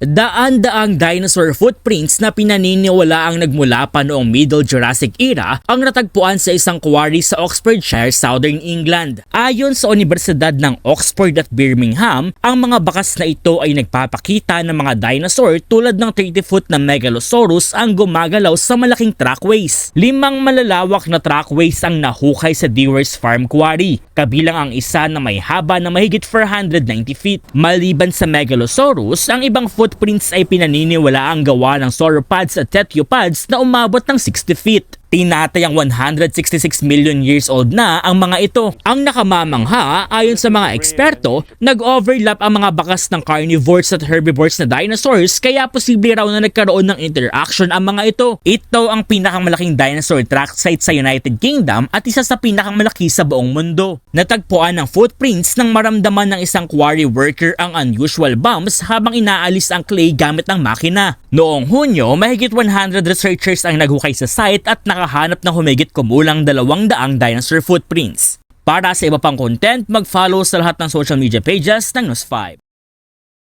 Daan-daang dinosaur footprints na pinaniniwala ang nagmula pa noong Middle Jurassic era ang natagpuan sa isang quarry sa Oxfordshire, Southern England. Ayon sa Universidad ng Oxford at Birmingham, ang mga bakas na ito ay nagpapakita ng mga dinosaur tulad ng 30-foot na Megalosaurus ang gumagalaw sa malaking trackways. Limang malalawak na trackways ang nahukay sa Dewar's Farm Quarry, kabilang ang isa na may haba na mahigit 490 feet. Maliban sa Megalosaurus, ang ibang footprints ay pinaniniwala ang gawa ng sauropods at tetrapods na umabot ng 60 feet. Tinatayang 166 million years old na ang mga ito. Ang nakamamangha, ayon sa mga eksperto, nag-overlap ang mga bakas ng carnivores at herbivores na dinosaurs kaya posible raw na nagkaroon ng interaction ang mga ito. Ito ang pinakamalaking dinosaur track site sa United Kingdom at isa sa pinakamalaki sa buong mundo. Natagpuan ng footprints nang maramdaman ng isang quarry worker ang unusual bumps habang inaalis ang clay gamit ng makina. Noong Hunyo, mahigit 100 researchers ang naghukay sa site at nakahanap ng humigit kumulang 200 dinosaur footprints. Para sa iba pang content, mag-follow sa lahat ng social media pages ng News 5.